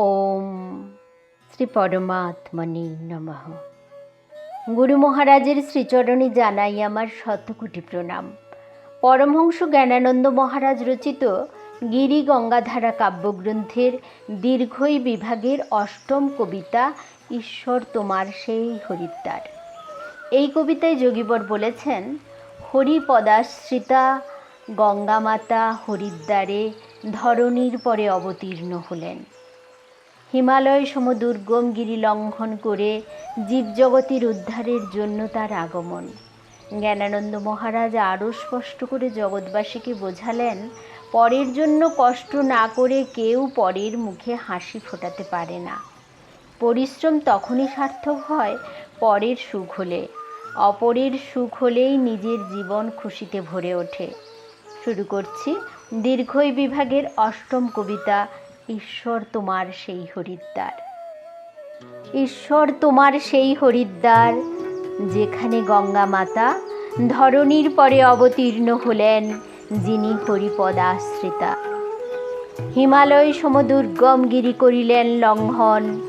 ওম শ্রী পরমাত্মনে নমঃ গুরু মহারাজের শ্রীচরণে জানাই আমার শতকোটি প্রণাম পরমহংস জ্ঞানানন্দ মহারাজ রচিত গিরি গঙ্গাধারা কাব্যগ্রন্থের দীর্ঘই বিভাগের অষ্টম কবিতা ঈশ্বর তোমার সেই হরিদ্বার। এই কবিতায় যোগীবর বলেছেন, হরিপদাশ্রিতা গঙ্গামাতা হরিদ্বারে ধরণীর পরে অবতীর্ণ হলেন। হিমালয় সমদুর্গম গিরি লঙ্ঘন করে জীবজগতের উদ্ধারের জন্য তার আগমন। জ্ঞানানন্দ মহারাজ আরও স্পষ্ট করে জগৎবাসীকে বোঝালেন, পরের জন্য কষ্ট না করে কেউ পরের মুখে হাসি ফোটাতে পারে না। পরিশ্রম তখনই সার্থক হয় পরের সুখ হলে। অপরের সুখ হলেই নিজের জীবন খুশিতে ভরে ওঠে। শুরু করছি দীর্ঘই বিভাগের অষ্টম কবিতা ঈশ্বর তোমার সেই হরিদ্বার। ঈশ্বর তোমার সেই হরিদ্বার, যেখানে গঙ্গা মাতা ধরণীর পরে অবতীর্ণ হলেন যিনি হরিপদাশ্রিতা। হিমালয় সমদুর্গম গিরি করিলেন লঙ্ঘন,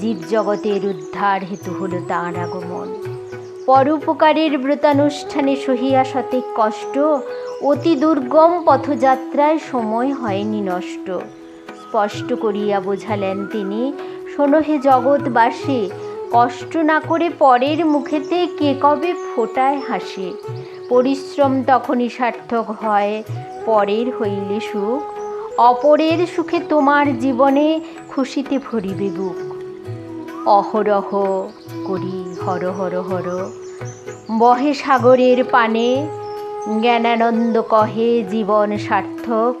জীবজগতের উদ্ধার হেতু হল তাঁর আগমন। পরোপকারের ব্রতানুষ্ঠানে সহিয়া শতেক কষ্ট, অতি দুর্গম পথযাত্রায় সময় হয়নি নষ্ট। স্পষ্ট করিয়া বোঝালেন তিনি, শোনো হে জগৎবাসী, কষ্ট না করে পরের মুখেতে কে কবে ফোটায় হাসি? পরিশ্রম তখনই সার্থক হয়, পরের হইলে সুখ। অপরের সুখে তোমার জীবনে খুশিতে ভরিবে বুক। অহরহ করি, হর হর হর। বহে সাগরের পানে, জ্ঞানানন্দ কহে জীবন সার্থক।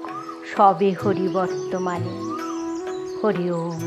সবে হরি বর্তমানে। হরি ওম